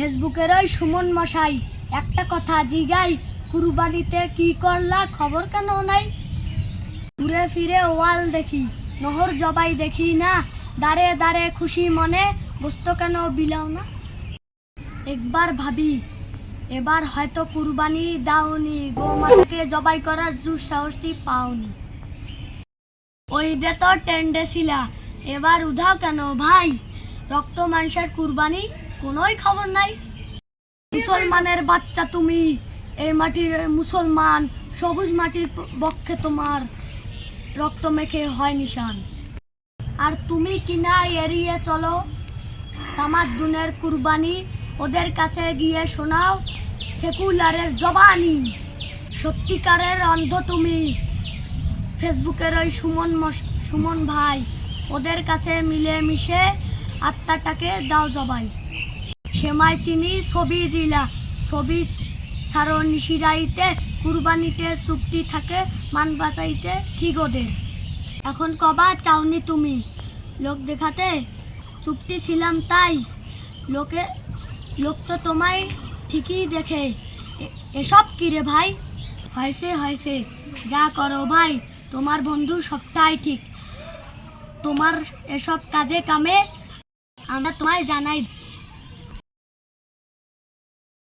ফেসবুকের ওই সুমন মশাই। একটা কথা জিগাই, কুরবানিতে কি করলা খবর কেন নাই? ঘুরে ফিরে ওয়াল দেখি, নহর জবাই দেখি না। দাঁড়ে দাঁড়ে খুশি মনে গোস্ত কেন বিলাও না? একবার ভাবি, এবার হয়তো কুরবানি দাওনি। গোমাতাকে জবাই করার জুস সাহসটি পাওনি। ওই দে তো টেন্ডে ছিলা এবার উধাও কেন ভাই? রক্ত মাংসের কুরবানি? কোনোই খবর নাই। মুসলমানের বাচ্চা তুমি এই মাটির মুসলমান, সবুজ মাটির পক্ষে তোমার রক্ত মেখে হয় নিশান। আর তুমি কিনা এড়িয়ে চলো, তামাদ্দুনের কুরবানি, ওদের কাছে গিয়ে শোনাও, সেকুলারের জবানি। সত্যিকারের অন্ধ তুমি, ফেসবুকের ওই সুমন সুমন ভাই, ওদের কাছে মিলে মিশে আত্মাটাকে দাও জবাই। সেমাই চিনি ছবি দিলা। ছবি সারো নিশিরাইতে কুরবানিতে চুক্তি থাকে, মান বাঁচাইতে ঠিক ওদের এখন কবা, চাওনি তুমি। লোক দেখাতে চুপটি ছিলাম তাই। লোকে লোক তো তোমায় ঠিকই দেখে। এসব কি রে ভাই? হয়েছে হয়েছে যা করো ভাই তোমার বন্ধু সবটাই ঠিক। তোমার এসব কাজে কামে। আমরা তোমায় জানাই।